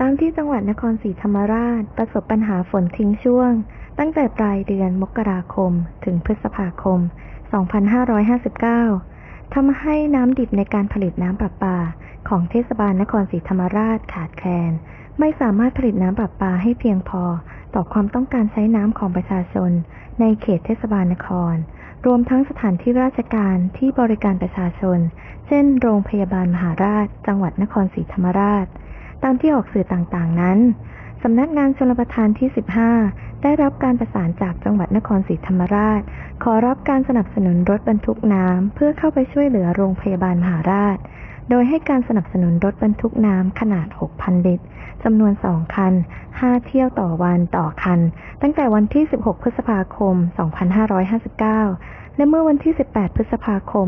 ตามที่จังหวัดนครศรีธรรมราช ประสบปัญหาฝนทิ้งช่วง ตั้งแต่ปลายเดือนมกราคมถึงพฤษภาคม 2559 ทำให้น้ำดิบในการผลิตน้ำประปา ของเทศบาลนครศรีธรรมราชขาดแคลน ไม่สามารถผลิตน้ำประปาให้เพียงพอ ต่อความต้องการใช้น้ำของประชาชน ในเขตเทศบาลนคร รวมทั้งสถานที่ราชการที่บริการประชาชน เช่น โรงพยาบาลมหาราช จังหวัดนครศรีธรรมราช ตามที่ออกสื่อต่างๆนั้นสำนักงานชลประทานที่ 15 ได้รับการประสานจากจังหวัดนครศรีธรรมราช ขอรับการสนับสนุนรถบรรทุกน้ำเพื่อเข้าไปช่วยเหลือโรงพยาบาลมหาราช โดยให้การสนับสนุนรถบรรทุกน้ำขนาด 6,000 ลิตรจำนวน 2 คัน 5 เที่ยวต่อวันต่อคัน ตั้งแต่วันที่ 16 พฤษภาคม 2559 และเมื่อวันที่ 18 พฤษภาคม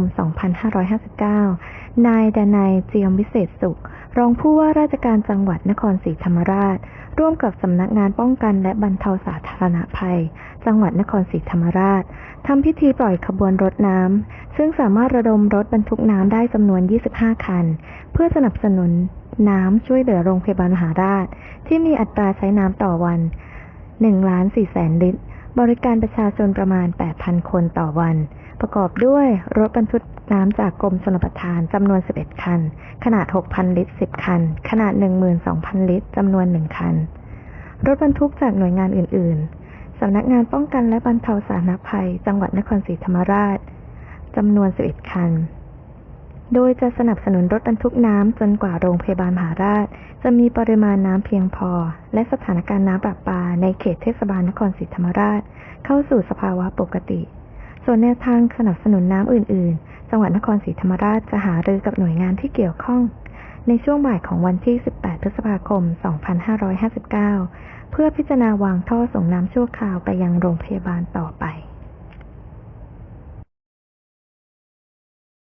2559 นายดนัยเจียมวิเศษสุข รองผู้ว่าราชการจังหวัดนครศรีธรรมราช ร่วมกับสำนักงานป้องกันและบรรเทาสาธารณภัย จังหวัดนครศรีธรรมราชทำพิธีปล่อยขบวนรถน้ำซึ่งสามารถระดมรถบรรทุกน้ำได้จำนวน 25 คัน เพื่อสนับสนุนน้ำช่วยเหลือโรงพยาบาลมหาราช ที่มีอัตราใช้น้ำต่อวัน1ล้าน4แสนลิตร บริการประชาชนประมาณ 8,000 คนต่อวัน ประกอบด้วยรถบรรทุกน้ำจากกรมชลประทานจำนวน 11 คัน ขนาด 6,000 ลิตร 10 คัน ขนาด 12,000 ลิตรจำนวน 1 คัน รถบรรทุกจากหน่วยงานอื่น ๆ สำนักงานป้องกันและบรรเทาสาธารณภัย จังหวัดนครศรีธรรมราชจำนวน 11 คัน โดยจะสนับสนุนรถบรรทุกน้ำจนกว่าโรงพยาบาลมหาราช จะมีปริมาณน้ำเพียงพอ และสถานการณ์น้ำประปาในเขตเทศบาลนครศรีธรรมราช เข้าสู่สภาวะปกติ ส่วนแนวทางสนับสนุนน้ำอื่น ๆ จังหวัดนครศรีธรรมราชจะหารือกับหน่วยงานที่เกี่ยวข้อง ในช่วงบ่ายของวันที่ 18 พฤษภาคม 2559 เพื่อพิจารณาวางท่อส่งน้ำชั่วคราวไปยังโรงพยาบาลต่อไป